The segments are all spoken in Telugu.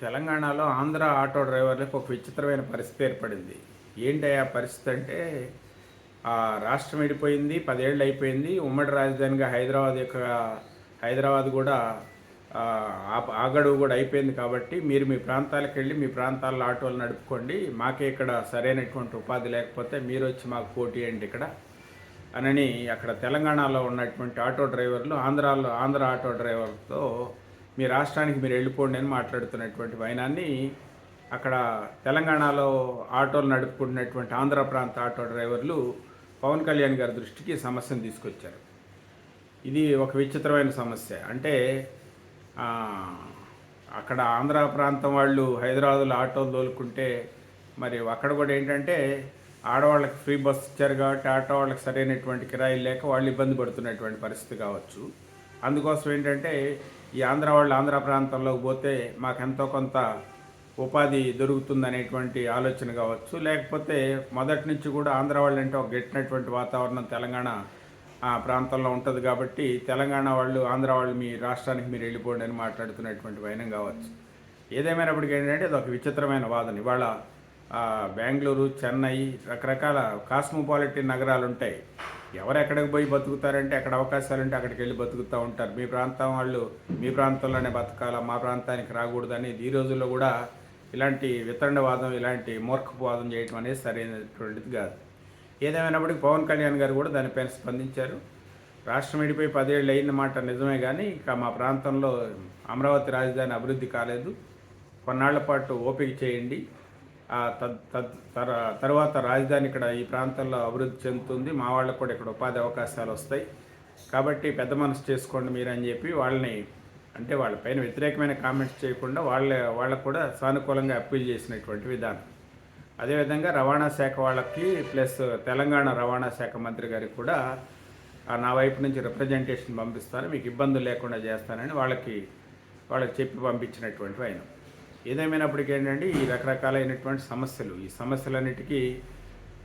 తెలంగాణలో ఆంధ్ర ఆటో డ్రైవర్లకు ఒక విచిత్రమైన పరిస్థితి ఏర్పడింది. ఏంటి ఆ పరిస్థితి అంటే ఆ రాష్ట్రం విడిపోయింది పదేళ్ళు అయిపోయింది. ఉమ్మడి రాజధానిగా హైదరాబాద్ యొక్క హైదరాబాద్ కూడా ఆ, ఆ గడువు కూడా అయిపోయింది కాబట్టి మీరు మీ ప్రాంతాలకు వెళ్ళి మీ ప్రాంతాల్లో ఆటోలు నడుపుకోండి. మాకే ఇక్కడ సరైనటువంటి ఉపాధి లేకపోతే మీరు వచ్చి మాకు పోటీ అండి ఇక్కడ. అనని అక్కడ తెలంగాణలో ఉన్నటువంటి ఆటో డ్రైవర్లు ఆంధ్రాలో ఆంధ్ర ఆటో డ్రైవర్తో మీ రాష్ట్రానికి మీరు వెళ్ళిపోండి అని మాట్లాడుతున్నటువంటి వైనాన్ని అక్కడ తెలంగాణలో ఆటోలు నడుపుకుంటున్నటువంటి ఆంధ్ర ప్రాంత ఆటో డ్రైవర్లు పవన్ కళ్యాణ్ గారి దృష్టికి సమస్యను తీసుకొచ్చారు. ఇది ఒక విచిత్రమైన సమస్య. అంటే అక్కడ ఆంధ్ర ప్రాంతం వాళ్ళు హైదరాబాద్లో ఆటోలు తోలుకుంటే మరి అక్కడ కూడా ఏంటంటే ఆడవాళ్ళకి ఫ్రీ బస్ ఇచ్చారు కాబట్టి ఆటో వాళ్ళకి సరైనటువంటి కిరాయిలు లేక వాళ్ళు ఇబ్బంది పడుతున్నటువంటి పరిస్థితి కావచ్చు. అందుకోసం ఏంటంటే ఈ ఆంధ్ర వాళ్ళు ఆంధ్ర ప్రాంతంలోకి పోతే మాకు ఎంతో కొంత ఉపాధి దొరుకుతుందనేటువంటి ఆలోచన కావచ్చు. లేకపోతే మొదటి నుంచి కూడా ఆంధ్ర వాళ్ళు అంటే ఒక గట్టినటువంటి వాతావరణం తెలంగాణ ప్రాంతంలో ఉంటుంది కాబట్టి తెలంగాణ వాళ్ళు ఆంధ్ర వాళ్ళు మీ రాష్ట్రానికి మీరు వెళ్ళిపోండి అని మాట్లాడుతున్నటువంటి వైనం కావచ్చు. ఏదేమైనప్పటికీ ఏంటంటే అది ఒక విచిత్రమైన వాదన. ఇవాళ బెంగళూరు చెన్నై రకరకాల కాస్మోపాలిటీ నగరాలు ఉంటాయి ఎవరు ఎక్కడికి పోయి బతుకుతారంటే అక్కడ అవకాశాలు ఉంటే అక్కడికి వెళ్ళి బతుకుతూ ఉంటారు. మీ ప్రాంతం వాళ్ళు మీ ప్రాంతంలోనే బతకాల మా ప్రాంతానికి రాకూడదని ఈ రోజుల్లో కూడా ఇలాంటి వితండవాదం ఇలాంటి మూర్ఖవాదం చేయటం అనేది సరైనటువంటిది కాదు. ఏదేమైనప్పటికీ పవన్ కళ్యాణ్ గారు కూడా దానిపైన స్పందించారు. రాష్ట్రం విడిపోయి పదేళ్ళు అయిన మాట నిజమే కానీ ఇక మా ప్రాంతంలో అమరావతి రాజధాని అభివృద్ధి కాలేదు. కొన్నాళ్ళ పాటు ఓపిక చేయండి. తర్వాత రాజధాని ఇక్కడ ఈ ప్రాంతంలో అభివృద్ధి చెందుతుంది. మా వాళ్ళకు కూడా ఇక్కడ ఉపాధి అవకాశాలు వస్తాయి. కాబట్టి పెద్ద మనసు చేసుకోండి మీరు అని చెప్పి వాళ్ళని అంటే వాళ్ళపైన వ్యతిరేకమైన కామెంట్స్ చేయకుండా వాళ్ళ వాళ్ళకు కూడా సానుకూలంగా అప్పీల్ చేసినటువంటి విధానం. అదేవిధంగా రవాణా శాఖ వాళ్ళకి ప్లస్ తెలంగాణ రవాణా శాఖ మంత్రి గారికి కూడా నా వైపు నుంచి రిప్రజెంటేషన్ పంపిస్తాను. మీకు ఇబ్బందులు లేకుండా చేస్తానని వాళ్ళకి వాళ్ళకి చెప్పి పంపించినటువంటి ఆయన. ఏదేమైనప్పటికీ ఏంటంటే ఈ రకరకాలైనటువంటి సమస్యలు ఈ సమస్యలన్నిటికీ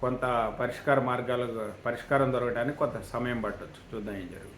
కొంత పరిష్కార మార్గాలు పరిష్కారం దొరకడానికి కొంత సమయం పట్టవచ్చు చూద్దాం ఏం జరుగుతుంది.